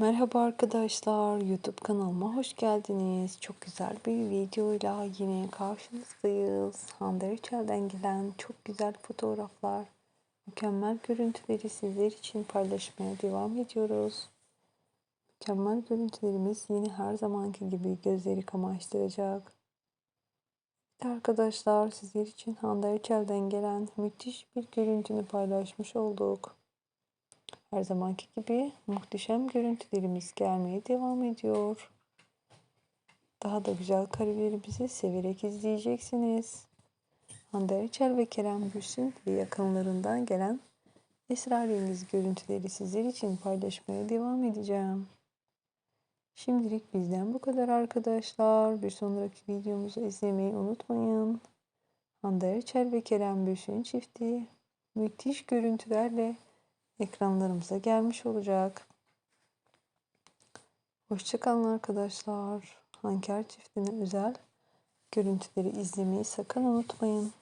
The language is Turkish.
Merhaba arkadaşlar, YouTube kanalıma hoş geldiniz. Çok güzel bir videoyla yine karşınızdayız. Hande Erçel'den gelen çok güzel fotoğraflar, mükemmel görüntüleri sizler için paylaşmaya devam ediyoruz. Mükemmel görüntülerimiz yine her zamanki gibi gözleri kamaştıracak. Arkadaşlar sizler için Hande Erçel'den gelen müthiş bir görüntünü paylaşmış olduk. Her zamanki gibi muhteşem görüntülerimiz gelmeye devam ediyor. Daha da güzel karelerimizi severek izleyeceksiniz. Hande Erçel ve Kerem Bürsin ve yakınlarından gelen esrarengiz görüntüleri sizler için paylaşmaya devam edeceğim. Şimdilik bizden bu kadar arkadaşlar. Bir sonraki videomuzu izlemeyi unutmayın. Hande Erçel ve Kerem Bürsin çifti müthiş görüntülerle ekranlarımıza gelmiş olacak. Hoşçakalın arkadaşlar. Hanker çiftine özel görüntüleri izlemeyi sakın unutmayın.